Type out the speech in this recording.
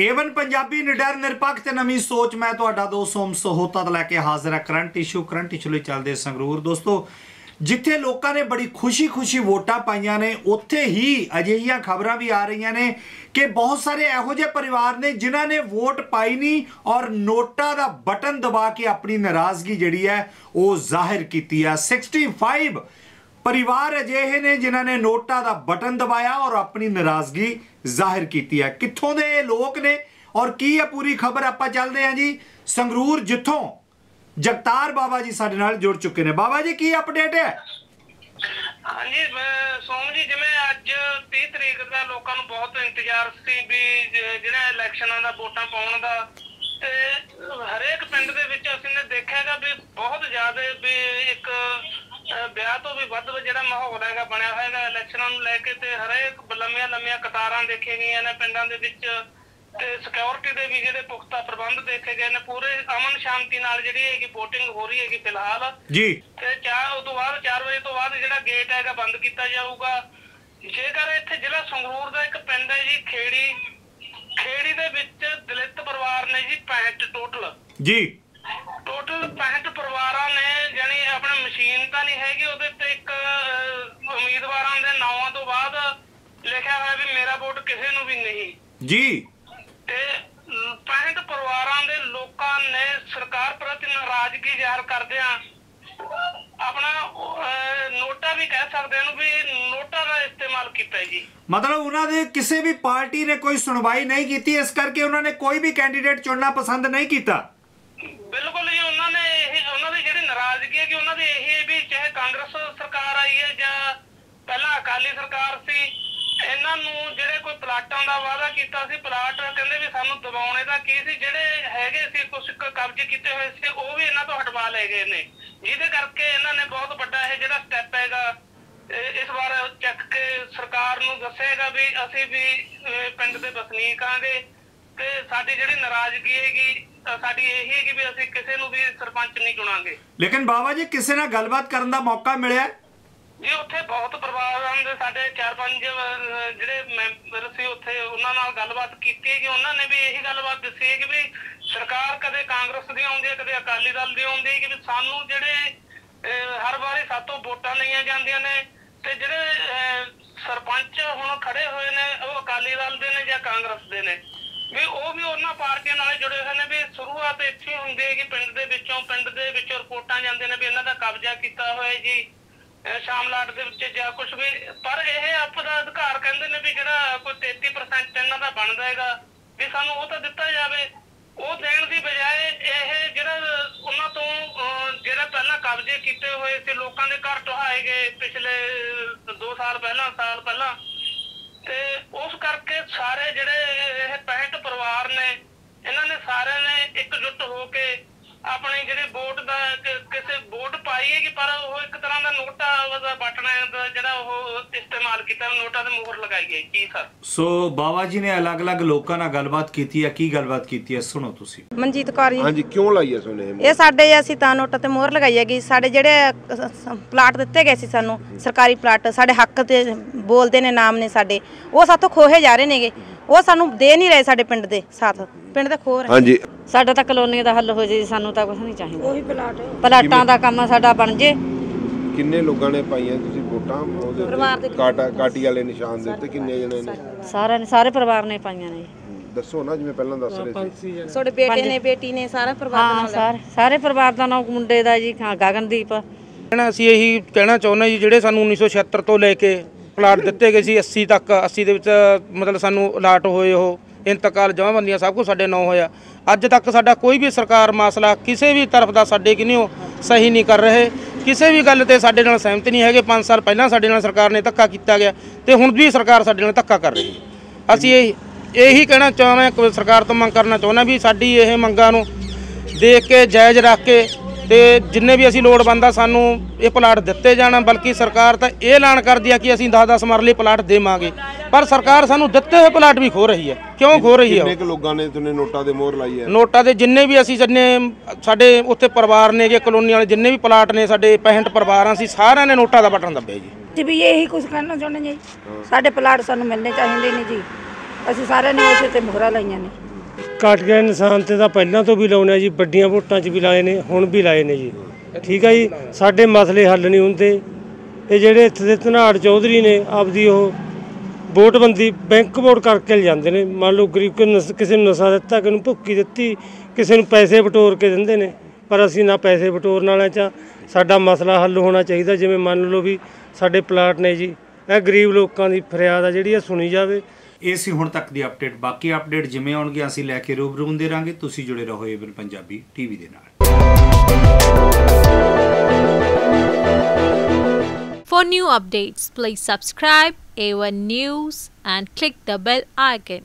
Avon Punjabi ਨਿਡਰ ਨਿਰਪੱਖ ਤੇ ਨਵੀਂ ਸੋਚ ਮੈਂ ਤੁਹਾਡਾ ਦੋਸਤ ਸੋਮ ਸਹੋਤਾ ਤੋਂ ਲੈ ਕੇ ਹਾਜ਼ਰ ਹਾਂ ਕਰੰਟ ਇਸ਼ੂ ਕਰੰਟ ਇਸ਼ੂ ਲਈ ਚੱਲਦੇ ਸੰਗਰੂਰ। ਦੋਸਤੋ, ਜਿੱਥੇ ਲੋਕਾਂ ਨੇ ਬੜੀ ਖੁਸ਼ੀ-ਖੁਸ਼ੀ ਵੋਟਾਂ ਪਾਈਆਂ ਨੇ, ਉੱਥੇ ਹੀ ਅਜਿਹੀਆਂ ਖਬਰਾਂ ਵੀ ਆ ਰਹੀਆਂ ਨੇ ਕਿ ਬਹੁਤ ਸਾਰੇ ਇਹੋ ਜਿਹੇ ਪਰਿਵਾਰ ਨੇ ਜਿਨ੍ਹਾਂ ਨੇ ਵੋਟ ਪਾਈ ਨਹੀਂ ਔਰ ਨੋਟਾ ਦਾ ਬਟਨ ਦਬਾ ਕੇ ਆਪਣੀ ਨਾਰਾਜ਼ਗੀ ਜਿਹੜੀ ਹੈ ਉਹ ਜ਼ਾਹਿਰ ਕੀਤੀ ਹੈ। 65 ਪਰਿਵਾਰ ਅਜਿਹੇ ਨੇ ਜਿਨ੍ਹਾਂ ਨੇ ਨੋਟਾਂ ਦਾ ਬਟਨ ਦਬਾਇਆ ਔਰ ਆਪਣੀ ਨਾਰਾਜ਼ਗੀ ਜ਼ਾਹਿਰ ਕੀਤੀ ਹੈ। ਕਿੱਥੋਂ ਦੇ ਲੋਕ ਨੇ ਔਰ ਕੀ ਹੈ ਪੂਰੀ ਖਬਰ ਆਪਾਂ ਚੱਲਦੇ ਹਾਂ ਜੀ? ਸੰਗਰੂਰ ਜਿੱਥੋਂ ਜਗਤਾਰ ਬਾਬਾ ਜੀ ਸਾਡੇ ਨਾਲ ਜੁੜ ਚੁੱਕੇ ਨੇ। ਬਾਬਾ ਜੀ, ਕੀ ਅਪਡੇਟ ਹੈ? ਹਾਂਜੀ ਸੋਮ ਜੀ, ਜਿਵੇਂ ਅੱਜ 30 ਤਰੀਕ ਦਾ ਲੋਕਾਂ ਨੂੰ ਬਹੁਤ ਇੰਤਜ਼ਾਰ ਸੀ ਵੀ ਜਿਹੜਾ ਇਲੈਕਸ਼ਨਾਂ ਦਾ ਵੋਟਾਂ ਪਾਉਣ ਦਾ ਹਰੇਕ ਪਿੰਡ ਦੇ ਵਿੱਚ ਅਸੀਂ ਨੇ ਦੇਖਿਆਗਾ ਵੀ ਬਹੁਤ ਜ਼ਿਆਦਾ ਵੀ ਵਿਆਹ ਤੋਂ ਵੀ ਵੱਧ ਜਿਹੜਾ ਮਾਹੌਲ ਹੈਗਾ ਬਣਿਆ ਹੋਇਆ ਹੈਗਾ ਇਲੈਕਸ਼ਨਾਂ ਨੂੰ ਲੈ ਕੇ ਤੇ ਹਰੇਕ ਲੰਮੀਆਂ ਲੰਮੀਆਂ ਕਤਾਰਾਂ ਦੇਖੀਆਂ ਗਈਆਂ ਨੇ ਪਿੰਡਾਂ ਦੇ ਵਿੱਚ ਤੇ ਸਿਕਿਉਰਿਟੀ ਦੇ ਵੀ ਜਿਹੜੇ ਪੁਖਤਾ ਪ੍ਰਬੰਧ ਦੇਖੇ ਗਏ ਨੇ ਪੂਰੇ ਅਮਨ ਸ਼ਾਂਤੀ ਨਾਲ ਜਿਹੜੀ ਹੈਗੀ VOTING ਹੋ ਰਹੀ ਹੈਗੀ ਫਿਲਹਾਲ। ਜੀ। ਤੇ ਚਾਰ ਉਸ ਤੋਂ ਬਾਅਦ 4 ਵਜੇ ਤੋਂ ਬਾਅਦ ਜਿਹੜਾ ਗੇਟ ਹੈਗਾ ਬੰਦ ਕੀਤਾ ਜਾਊਗਾ। ਜੇਕਰ ਇੱਥੇ ਜ਼ਿਲ੍ਹਾ ਸੰਗਰੂਰ ਦਾ ਇੱਕ ਪਿੰਡ ਹੈ ਜੀ ਖੇੜੀ ਖੇੜੀ ਦੇ ਵਿੱਚ ਦਲਿਤ ਪਰਿਵਾਰ ਨੇ ਜੀ 65 ਟੋਟਲ। ਜੀ। ਟੋਟਲ 65 ਪਰਿਵਾਰਾਂ ਨੇ ਜਾਨੀ ਆਪਣਾ ਮਸ਼ੀਨ ਤਾਂ ਨਹੀਂ ਹੈਗੀ ਉਹਦੇ ਤੇ ਇੱਕ ਉਮੀਦਵਾਰਾਂ ਦੇ ਨਾਵਾਂ ਤੋਂ ਬਾਅਦ ਲਿਖਿਆ ਹੋਇਆ ਵੀ ਮੇਰਾ ਵੋਟ ਕਿਸੇ ਨੂੰ ਵੀ ਨਹੀਂ। ਜੀ। ਤੇ 65 ਪਰਿਵਾਰਾਂ ਦੇ ਲੋਕਾਂ ਨੇ ਸਰਕਾਰ ਪ੍ਰਤੀ ਨਾਰਾਜ਼ਗੀ ਜ਼ਾਹਰ ਕਰਦਿਆਂ ਆਪਣਾ ਨੋਟਾ ਵੀ ਕਹਿ ਸਕਦੇ ਹਾਂ ਵੀ ਨੋਟਾ ਦਾ ਇਸਤੇਮਾਲ ਕੀਤਾ ਜੀ। ਮਤਲਬ ਉਹਨਾਂ ਦੇ ਕਿਸੇ ਵੀ ਪਾਰਟੀ ਨੇ ਕੋਈ ਸੁਣਵਾਈ ਨਹੀਂ ਕੀਤੀ ਇਸ ਕਰਕੇ ਉਹਨਾਂ ਨੇ ਕੋਈ ਵੀ ਕੈਂਡੀਡੇਟ ਚੁਣਨਾ ਪਸੰਦ ਨਹੀਂ ਕੀਤਾ। ਬਿਲਕੁਲ ਜੀ, ਉਹਨਾਂ ਨੇ ਇਹ, ਉਹਨਾਂ ਦੀ ਜਿਹੜੀ ਨਾਰਾਜ਼ਗੀ ਹੈ ਕਿ ਉਹਨਾਂ ਦੀ ਇਹ ਹੈ ਵੀ ਚਾਹੇ ਕਾਂਗਰਸ ਸਰਕਾਰ ਆਈ ਹੈ ਜਾਂ ਪਹਿਲਾਂ ਅਕਾਲੀ ਸਰਕਾਰ ਸੀ, ਇਹਨਾਂ ਨੂੰ ਜਿਹੜੇ ਕੋਈ ਪਲਾਟਾਂ ਦਾ ਵਾਅਦਾ ਕੀਤਾ ਸੀ, ਪਲਾਟ ਕਹਿੰਦੇ ਵੀ ਸਾਨੂੰ ਦਿਵਾਉਣੇ ਦਾ ਕੀ ਸੀ, ਜਿਹੜੇ ਹੈਗੇ ਸੀ ਕੁਝ ਕਬਜ਼ੇ ਕੀਤੇ ਹੋਏ ਸੀ, ਉਹ ਵੀ ਇਹਨਾਂ ਤੋਂ ਹਟਵਾ ਲਏ ਗਏ ਨੇ। ਜਿਹਦੇ ਕਰਕੇ ਇਹਨਾਂ ਨੇ ਬਹੁਤ ਵੱਡਾ ਇਹ ਜਿਹੜਾ ਸਟੈਪ ਹੈਗਾ ਇਸ ਵਾਰ ਚੱਕ ਕੇ ਸਰਕਾਰ ਨੂੰ ਦੱਸੇਗਾ ਵੀ ਅਸੀਂ ਵੀ ਪਿੰਡ ਦੇ ਵਸਨੀਕ ਆਂਗੇ ਤੇ ਸਾਡੀ ਜਿਹੜੀ ਨਾਰਾਜ਼ਗੀ ਹੈਗੀ ਸਾਡੀ ਇਹ ਹੈਗੀ ਵੀ ਅਸੀਂ ਕਿਸੇ ਨੂੰ ਵੀ ਸਰਪੰਚ ਨਹੀਂ ਚੁਣਾਂਗੇ। ਲੇਕਿਨ ਬਾਬਾ ਜੀ ਕਿਸੇ ਨਾਲ ਗੱਲਬਾਤ ਕਰਨ ਦਾ ਮੌਕਾ ਮਿਲਿਆ? ਜੀ ਉੱਥੇ ਬਹੁਤ ਪਰਿਵਾਰਾਂ ਦੇ ਸਾਡੇ ਚਾਰ ਪੰਜ ਜਿਹੜੇ ਮੈਂਬਰ ਸੀ ਉੱਥੇ ਉਹਨਾਂ ਨਾਲ ਗੱਲਬਾਤ ਕੀਤੀ ਹੈ ਕਿ ਉਹਨਾਂ ਨੇ ਵੀ ਇਹੀ ਗੱਲਬਾਤ ਦੱਸੀ ਹੈ ਕਿ ਵੀ ਸਰਕਾਰ ਕਦੇ ਕਾਂਗਰਸ ਦੀ ਆਉਂਦੀ ਹੈ ਕਦੇ ਅਕਾਲੀ ਦਲ ਦੀ ਆਉਂਦੀ ਹੈ ਕਿ ਵੀ ਸਾਨੂੰ ਜਿਹੜੇ ਹਰ ਵਾਰੀ ਸਾਤੋਂ ਵੋਟਾਂ ਲਈਆਂ ਜਾਂਦੀਆਂ ਨੇ ਤੇ ਜਿਹੜੇ ਸਰਪੰਚ ਹੁਣ ਖੜੇ ਹੋਏ ਨੇ ਉਹ ਅਕਾਲੀ ਦਲ ਦੇ ਨੇ ਜਾਂ ਕਾਂਗਰਸ ਦੇ ਨੇ। ਵੀ ਉਹ ਵੀ ਉਹਨਾਂ ਪਾਰਟੀਆਂ ਨਾਲ ਜੁੜੇ ਹੋਏ ਨੇ ਵੀ ਸ਼ੁਰੂਆਤ ਇੱਥੇ ਹੁੰਦੀ ਹੈ ਕਿ ਪਿੰਡ ਦੇ ਵਿੱਚੋਂ, ਪਿੰਡ ਦੇ ਵਿੱਚੋਂ ਰਿਪੋਰਟਾਂ ਜਾਂਦੀਆਂ ਨੇ ਵੀ ਇਹਨਾਂ ਦਾ ਕਬਜ਼ਾ ਕੀਤਾ ਹੋਇਆ ਜੀ ਸ਼ਾਮਲਾਟ ਦੇ ਵਿੱਚ ਜਾਂ ਕੁਝ ਵੀ। ਪਰ ਇਹ ਆਪਦਾ ਅਧਿਕਾਰ ਕਹਿੰਦੇ ਨੇ ਵੀ ਜਿਹੜਾ ਕੋਈ 33% ਇਹਨਾਂ ਦਾ ਬਣਦਾ ਹੈਗਾ, ਵੀ ਸਾਨੂੰ ਉਹ ਤਾਂ ਦਿੱਤਾ ਜਾਵੇ। ਉਹ ਦੇਣ ਦੀ ਬਜਾਏ ਇਹ ਜਿਹੜਾ ਉਹਨਾਂ ਤੋਂ ਜਿਹੜਾ ਪਹਿਲਾਂ ਕਬਜ਼ੇ ਕੀਤੇ ਹੋਏ ਸੀ, ਲੋਕਾਂ ਦੇ ਘਰ ਢਹਾਏ ਗਏ ਪਿਛਲੇ 2 ਸਾਲ ਪਹਿਲਾਂ ਸਾਲ ਪਹਿਲਾਂ। ਤੇ ਉਸ ਕਰਕੇ ਸਾਰੇ ਜਿਹੜੇ ਇਹ 65 ਪਰਿਵਾਰ ਨੇ ਇਹਨਾਂ ਨੇ ਸਾਰਿਆਂ ਨੇ ਇਕਜੁੱਟ ਹੋ ਕੇ ਆਪਣੀ ਜਿਹੜੀ ਵੋਟ ਦਾ ਕਿ- ਕਿਸੇ ਵੋਟ ਪਾਈ ਹੈ ਕਿ ਪਰ ਉਹ ਇੱਕ ਤਰ੍ਹਾਂ ਦਾ ਨੋਟਾ ਦਾ ਜਿਹੜਾ ਉਹ ਇਸਤੇਮਾਲ ਕੀਤਾ ਨੋਟਾ ਤੇ ਮੋਹਰ ਲਗਾਈ ਹੈ ਜੀ ਸਰ। ਸੋ ਬਾਬਾ ਜੀ ਨੇ ਅਲੱਗ-ਅਲੱਗ ਲੋਕਾਂ ਨਾਲ ਗੱਲਬਾਤ ਕੀਤੀ ਹੈ ਕੀ ਗੱਲਬਾਤ ਕੀਤੀ ਹੈ ਸੁਣੋ ਤੁਸੀਂ। ਮਨਜੀਤ ਕੌਰ ਜੀ। ਹਾਂਜੀ ਕਿਉਂ ਲਾਈ ਐ ਸੋਨੇ ਇਹ ਸਾਡੇ ਅਸੀਂ ਤਾਂ ਨੋਟ ਤੇ ਮੋਹਰ ਲਗਾਈ ਹੈਗੀ। ਸਾਡੇ ਜਿਹੜੇ ਪਲਾਟ ਦਿੱਤੇ ਗਏ ਸੀ ਸਾਨੂੰ ਸਰਕਾਰੀ ਪਲਾਟ ਸਾਡੇ ਹੱਕ ਤੇ ਬੋਲਦੇ ਨੇ ਨਾਮ ਨੇ ਸਾਡੇ। ਉਹ ਸਾਥੋਂ ਖੋਹੇ ਜਾ ਰਹੇ ਨੇਗੇ। ਉਹ ਸਾਨੂੰ ਦੇ ਨਹੀਂ ਰਹੇ ਸਾਡੇ ਪਿੰਡ ਦੇ ਸਾਥ। ਪਿੰਡ ਦੇ ਖੋਹ ਰਹੇ ਹਾਂਜੀ। ਸਾਡਾ ਤਾਂ ਕਲੋਨੀ ਦਾ ਹੱਲ ਹੋ ਜੇ ਸਾਨੂੰ ਤਾਂ ਕੁਝ ਨਹੀਂ ਚਾਹੀਦਾ। ਉਹੀ ਪਲਾਟ ਪਲਾਟਾਂ ਦਾ ਕੰਮ ਸਾਡਾ ਬਣ ਜੇ। ਕਿੰਨੇ ਲੋਕਾਂ ਨੇ ਪਾਈਆਂ ਤੁਸੀਂ ਵੋਟਾਂ? ਉਹਦੇ ਉੱਤੇ ਕਾਟਾ ਕਾਟੀ ਵਾਲੇ ਨਿਸ਼ਾਨ ਦੇ ਉੱਤੇ ਕਿੰਨੇ ਜਣੇ ਨੇ? ਸਾਰਿਆਂ ਨੇ ਸਾਰੇ ਪਰਿਵਾਰ ਨੇ ਪਾਈਆਂ ਨੇ। ਜੀ। ਦੱਸੋ ਨਾ ਜਿਵੇਂ ਪਹਿਲਾਂ ਦੱਸ ਰਹੇ ਸੀ। ਤੁਹਾਡੇ ਬੇਟੇ ਨੇ ਬੇਟੀ ਨੇ ਸਾਰਾ ਪਰਿਵਾਰ ਹਾਂ ਸਾਰੇ ਸਾਰੇ ਪਰਿਵਾਰ ਦਾ ਨਾਮ ਮੁੰਡੇ ਦਾ ਜੀ ਗਗਨਦੀਪ। ਕਹਿਣਾ ਅਸੀਂ ਇਹੀ ਕਹਿਣਾ ਚਾਹੁੰਦੇ ਜੀ ਜਿਹੜੇ ਸਾਨੂੰ 1976 ਤੋਂ ਲੈ ਕੇ ਪਲਾਟ ਦਿੱਤੇ ਗਏ ਸੀ 80 ਤੱਕ 80 ਦੇ ਵਿੱਚ, ਮਤਲਬ ਸਾਨੂੰ ਅਲਾਟ ਹੋਏ ਉਹ, ਇੰਤਕਾਲ, ਜਮਾਬੰਦੀਆਂ ਸਭ ਕੁਝ ਸਾਡੇ ਨਾਂ ਹੋਇਆ। ਅੱਜ ਤੱਕ ਸਾਡਾ ਕੋਈ ਵੀ ਸਰਕਾਰ ਮਸਲਾ ਕਿਸੇ ਵੀ ਤਰਫ ਦਾ ਸਾਡੇ ਕਿਨਿਓ ਸਹੀ ਨਹੀਂ ਕਰ ਰਹੇ। ਕਿਸੇ ਵੀ ਗੱਲ ਤੇ ਸਾਡੇ ਨਾਲ ਸਹਿਮਤ ਨਹੀਂ ਹੈਗੇ 5 ਸਾਲ ਪਹਿਲਾਂ ਸਾਡੇ ਨਾਲ ਸਰਕਾਰ ਨੇ ਧੱਕਾ ਕੀਤਾ ਗਿਆ ਤੇ ਹੁਣ ਵੀ ਸਰਕਾਰ ਸਾਡੇ ਨਾਲ ਧੱਕਾ ਕਰ ਰਹੀ ਹੈ। ਅਸੀਂ ਇਹ, ਇਹੀ ਕਹਿਣਾ ਚਾਹੁੰਦੇ ਹਾਂ ਕਿ ਸਰਕਾਰ ਤੋਂ ਮੰਗ ਕਰਨਾ ਚਾਹੁੰਦਾ ਵੀ ਸਾਡੀ ਇਹ ਮੰਗਾਂ ਨੂੰ ਦੇਖ ਕੇ, ਜਾਇਜ਼ ਰੱਖ ਕੇ ਤੇ ਜਿੰਨੇ ਵੀ ਅਸੀਂ ਲੋੜਵੰਦ ਆ ਸਾਨੂੰ ਇਹ ਪਲਾਟ ਦਿੱਤੇ ਜਾਣ ਬਲਕਿ ਸਰਕਾਰ ਤਾਂ ਇਹ ਐਲਾਨ ਕਰਦੀ ਆ ਕਿ ਅਸੀਂ 10-10 ਮਰਲੇ ਪਲਾਟ ਦੇਵਾਂਗੇ। ਪਰ ਸਰਕਾਰ ਸਾਨੂੰ ਦਿੱਤੇ ਹੋਏ ਪਲਾਟ ਵੀ ਖੋ ਰਹੀ ਹੈ। ਕਿਉਂ ਖੋ ਰਹੀ ਹੈ ਕਿੰਨੇ? ਕੁ ਲੋਕਾਂ ਨੇ ਤੁਹਾਨੂੰ ਨੋਟਾਂ ਦੇ ਮੋਹਰ ਲਾਈ ਹੈ? ਨੋਟਾਂ ਦੇ ਜਿੰਨੇ ਵੀ ਅਸੀਂ ਜਿੰਨੇ ਸਾਡੇ ਉੱਥੇ ਪਰਿਵਾਰ ਨੇ ਜੇ ਕਲੋਨੀ ਵਾਲੇ ਜਿੰਨੇ ਵੀ ਪਲਾਟ ਨੇ ਸਾਡੇ 65 ਪਰਿਵਾਰਾਂ ਸੀ ਸਾਰਿਆਂ ਨੇ ਨੋਟਾਂ ਦਾ ਬਟਨ ਦੱਬਿਆ ਜੀ। ਜੀ ਵੀ ਇਹੀ ਕੁਝ ਕਹਿਣਾ ਚਾਹੁੰਦੇ ਜੀ। ਸਾਡੇ ਪਲਾਟ ਸਾਨੂੰ ਮਿਲਣੇ ਚਾਹੀਦੇ ਨੇ ਜੀ। ਅਸੀਂ ਸਾਰਿਆਂ ਨੇ ਉਸੇ ਤੇ ਮੁਹਰਾਂ ਲਾਈਆਂ ਨੇ। ਕਾਟਗੜ ਨਿਸ਼ਾਨ ਤੇ ਤਾਂ ਪਹਿਲਾਂ ਤੋਂ ਵੀ ਲਾਉਣੇ ਆ ਜੀ, ਵੱਡੀਆਂ ਵੋਟਾਂ 'ਚ ਵੀ ਲਾਏ ਨੇ, ਹੁਣ ਵੀ ਲਾਏ ਨੇ ਜੀ। ਠੀਕ ਆ ਜੀ? ਸਾਡੇ ਮਸਲੇ ਹੱਲ ਨਹੀਂ ਹੁੰਦੇ। ਇਹ ਜਿਹੜੇ ਇੱਥੇ ਦੇ ਧਨਾੜ ਚੌਧਰੀ ਨੇ, ਆਪਦੀ ਉਹ ਵੋਟਬੰਦੀ, ਬੈਂਕ ਵੋਟ ਕਰਕੇ ਲਿਜਾਂਦੇ ਨੇ। ਮੰਨ ਲਓ ਗਰੀਬ ਕੋਈ ਕਿਸੇ ਨੂੰ ਨਸ਼ਾ ਦਿੱਤਾ, ਕਿਸੇ ਨੂੰ ਭੁੱਕੀ ਦਿੱਤੀ, ਕਿਸੇ ਨੂੰ ਪੈਸੇ ਬਟੋਰ ਕੇ ਦਿੰਦੇ ਨੇ। ਪਰ ਅਸੀਂ ਨਾ ਪੈਸੇ ਬਟੋਰਨ ਵਾਲਿਆਂ 'ਚ ਸਾਡਾ ਮਸਲਾ ਹੱਲ ਹੋਣਾ ਚਾਹੀਦਾ, ਜਿਵੇਂ ਮੰਨ ਲਓ ਵੀ ਸਾਡੇ ਪਲਾਟ ਨੇ ਜੀ। ਇਹ ਗਰੀਬ ਲੋਕਾਂ ਦੀ ਫਰਿਆਦ ਆ ਜਿਹੜੀ, ਇਹ ਸੁਣੀ ਜਾਵੇ। ਇਹ ਸੀ ਹੁਣ ਤੱਕ ਦੀ ਅਪਡੇਟ। ਬਾਕੀ ਅਪਡੇਟ ਜਿਵੇਂ ਆਉਣਗੇ ਅਸੀਂ ਲੈ ਕੇ ਰੂਬਰੂ ਹੁੰਦੇ ਰਾਂਗੇ। ਤੁਸੀਂ ਜੁੜੇ ਰਹੋ ਏਵਨ ਪੰਜਾਬੀ ਟੀਵੀ ਦੇ ਨਾਲ। For new updates, please subscribe A1 News and click the bell icon.